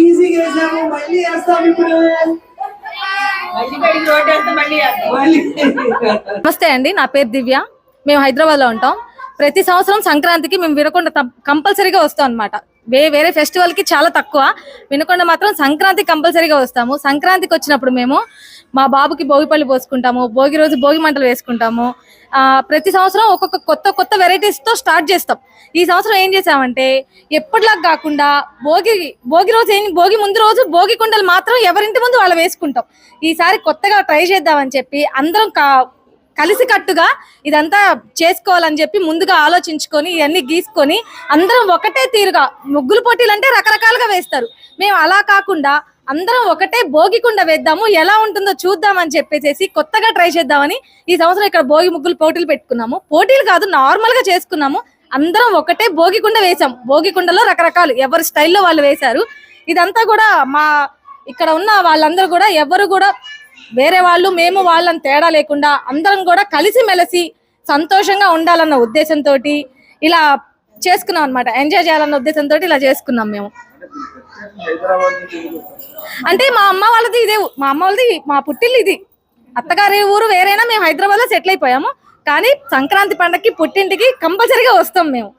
ఈజీగా వేసాము మళ్ళీ వేస్తాం ఇప్పుడు నమస్తే అండి నా పేరు దివ్య. మేము హైదరాబాద్లో ఉంటాం. ప్రతి సంవత్సరం సంక్రాంతికి మేము వినకుండా కంపల్సరీగా వస్తాం అనమాట వే వేరే ఫెస్టివల్కి చాలా తక్కువ. వినకొండ మాత్రం సంక్రాంతి కంపల్సరీగా వస్తాము. సంక్రాంతికి వచ్చినప్పుడు మేము మా బాబుకి భోగిపల్లి పోసుకుంటాము. భోగి రోజు భోగి మంటలు వేసుకుంటాము. ప్రతి సంవత్సరం ఒక్కొక్క కొత్త కొత్త వెరైటీస్తో స్టార్ట్ చేస్తాం. ఈ సంవత్సరం ఏం చేసామంటే ఎప్పటిలాగా కాకుండా భోగి భోగి రోజు ఏం భోగి ముందు రోజు భోగి కుండలు మాత్రం ఎవరింటి ముందు వాళ్ళు వేసుకుంటాం. ఈసారి కొత్తగా ట్రై చేద్దామని చెప్పి అందరం కలిసికట్టుగా కలిసి కట్టుగా ఇదంతా చేసుకోవాలని చెప్పి ముందుగా ఆలోచించుకొని ఇవన్నీ గీసుకొని అందరం ఒకటే తీరుగా. ముగ్గులు పోటీలు అంటే రకరకాలుగా వేస్తారు. మేము అలా కాకుండా అందరం ఒకటే భోగి కుండ వేద్దాము ఎలా ఉంటుందో చూద్దాం అని చెప్పేసి కొత్తగా ట్రై చేద్దామని ఈ సంవత్సరం ఇక్కడ భోగి ముగ్గులు పోటీలు పెట్టుకున్నాము. పోటీలు కాదు నార్మల్గా చేసుకున్నాము. అందరం ఒకటే భోగి కుండ వేసాం. భోగి కుండలో రకరకాలు ఎవరి స్టైల్లో వాళ్ళు వేశారు. ఇదంతా కూడా మా ఇక్కడ ఉన్న వాళ్ళందరూ కూడా ఎవరు కూడా వేరే వాళ్ళు మేము వాళ్ళని తేడా లేకుండా అందరం కూడా కలిసి మెలిసి సంతోషంగా ఉండాలన్న ఉద్దేశంతో ఇలా చేసుకున్నాం అన్నమాట. ఎంజాయ్ చేయాలన్న ఉద్దేశంతో ఇలా చేసుకున్నాం మేము. అంటే మా అమ్మ వాళ్ళది ఇదే మా అమ్మ వాళ్ళది మా పుట్టిల్లు ఇది. అత్తగారి ఊరు వేరైనా మేము హైదరాబాద్లో సెటిల్ అయిపోయాము. కానీ సంక్రాంతి పండగకి పుట్టింటికి కంపల్సరీగా వస్తాం మేము.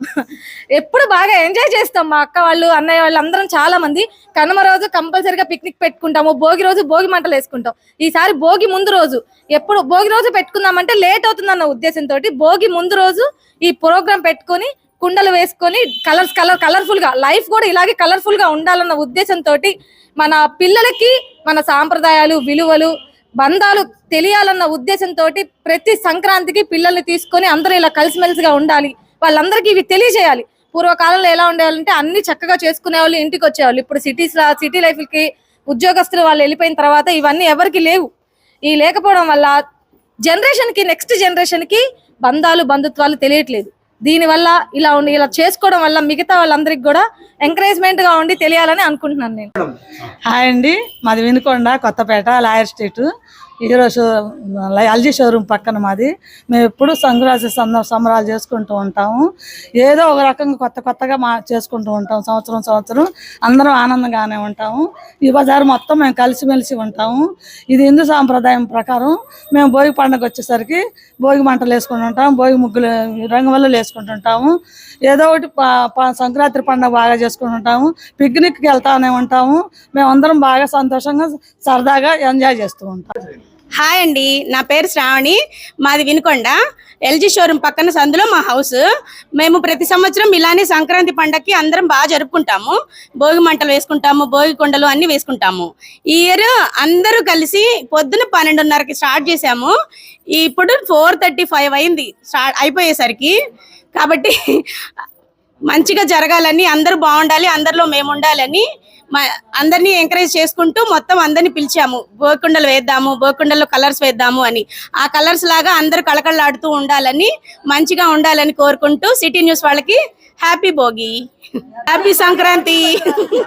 ఎప్పుడు బాగా ఎంజాయ్ చేస్తాం మా అక్క వాళ్ళు అన్నయ్య వాళ్ళు అందరం చాలా మంది కనుమ రోజు కంపల్సరీగా పిక్నిక్ పెట్టుకుంటాము భోగి రోజు భోగి మంటలు వేసుకుంటాం. ఈసారి భోగి ముందు రోజు. ఎప్పుడు భోగి రోజు పెట్టుకుందామంటే లేట్ అవుతుందన్న ఉద్దేశంతో భోగి ముందు రోజు ఈ ప్రోగ్రామ్ పెట్టుకొని కుండలు వేసుకొని కలర్స్ కలర్ కలర్ఫుల్గా లైఫ్ కూడా ఇలాగే కలర్ఫుల్గా ఉండాలన్న ఉద్దేశంతో మన పిల్లలకి మన సాంప్రదాయాలు విలువలు బంధాలు తెలియాలన్న ఉద్దేశంతో ప్రతి సంక్రాంతికి పిల్లల్ని తీసుకొని అందరూ ఇలా కలిసిమెలిసిగా ఉండాలి. వాళ్ళందరికీ ఇవి తెలియజేయాలి. పూర్వకాలంలో ఎలా ఉండేవాళ్ళంటే అన్ని చక్కగా చేసుకునే వాళ్ళు ఇంటికి వచ్చేవాళ్ళు ఇప్పుడు సిటీస్ సిటీ లైఫ్కి ఉద్యోగస్తులు వాళ్ళు వెళ్ళిపోయిన తర్వాత ఇవన్నీ ఎవరికి లేవు. ఈ లేకపోవడం వల్ల జనరేషన్కి నెక్స్ట్ జనరేషన్కి బంధాలు బంధుత్వాలు తెలియట్లేదు. దీనివల్ల ఇలా ఉండి ఇలా చేసుకోవడం వల్ల మిగతా వాళ్ళందరికి కూడా ఎంకరేజ్మెంట్గా ఉండి తెలియాలని అనుకుంటున్నాను నేను. హాయ్ అండి మాది Vinukonda Kothapeta lawyer street. Hero show LG showroom పక్కన మాది. మేము ఎప్పుడు సంక్రాంతి సంద సంబరాలు చేసుకుంటూ ఉంటాము. ఏదో ఒక రకంగా కొత్త కొత్తగా మా చేసుకుంటూ ఉంటాం సంవత్సరం సంవత్సరం అందరం ఆనందంగానే ఉంటాము. ఈ బజార్ మొత్తం మేము కలిసిమెలిసి ఉంటాము. ఇది హిందూ సాంప్రదాయం ప్రకారం మేము భోగి పండుగ వచ్చేసరికి భోగి మంటలు వేసుకుంటూ ఉంటాము. భోగి ముగ్గులు రంగువల్లు వేసుకుంటుంటాము ఏదో ఒకటి సంక్రాంతి పండుగ బాగా చేసుకుంటుంటాము పిక్నిక్కి వెళ్తానే ఉంటాము. మేమందరం బాగా సంతోషంగా సరదాగా ఎంజాయ్ చేస్తూ ఉంటాం హాయ్ అండి నా పేరు శ్రావణి మాది వినుకొండ. ఎల్జీ షోరూమ్ పక్కన సందులో మా హౌస్. మేము ప్రతి సంవత్సరం ఇలానే సంక్రాంతి పండగకి అందరం బాగా జరుపుకుంటాము. భోగి మంటలు వేసుకుంటాము భోగి కొండలు అన్నీ వేసుకుంటాము. ఈ ఇయర్ అందరూ కలిసి పొద్దున పన్నెండున్నరకి స్టార్ట్ చేసాము ఇప్పుడు ఫోర్ థర్టీ ఫైవ్ అయింది స్టార్ట్ అయిపోయేసరికి. కాబట్టి మంచిగా జరగాలని అందరూ బాగుండాలి అందరిలో మేము ఉండాలని అందరినీ ఎంకరేజ్ చేసుకుంటూ మొత్తం అందరినీ పిలిచాము. బోకుండలు వేద్దాము బోకుండల్లో కలర్స్ వేద్దాము అని. ఆ కలర్స్ లాగా అందరూ కళకళలాడుతూ ఉండాలని మంచిగా ఉండాలని కోరుకుంటూ సిటీ న్యూస్ వాళ్ళకి హ్యాపీ భోగి. హ్యాపీ సంక్రాంతి.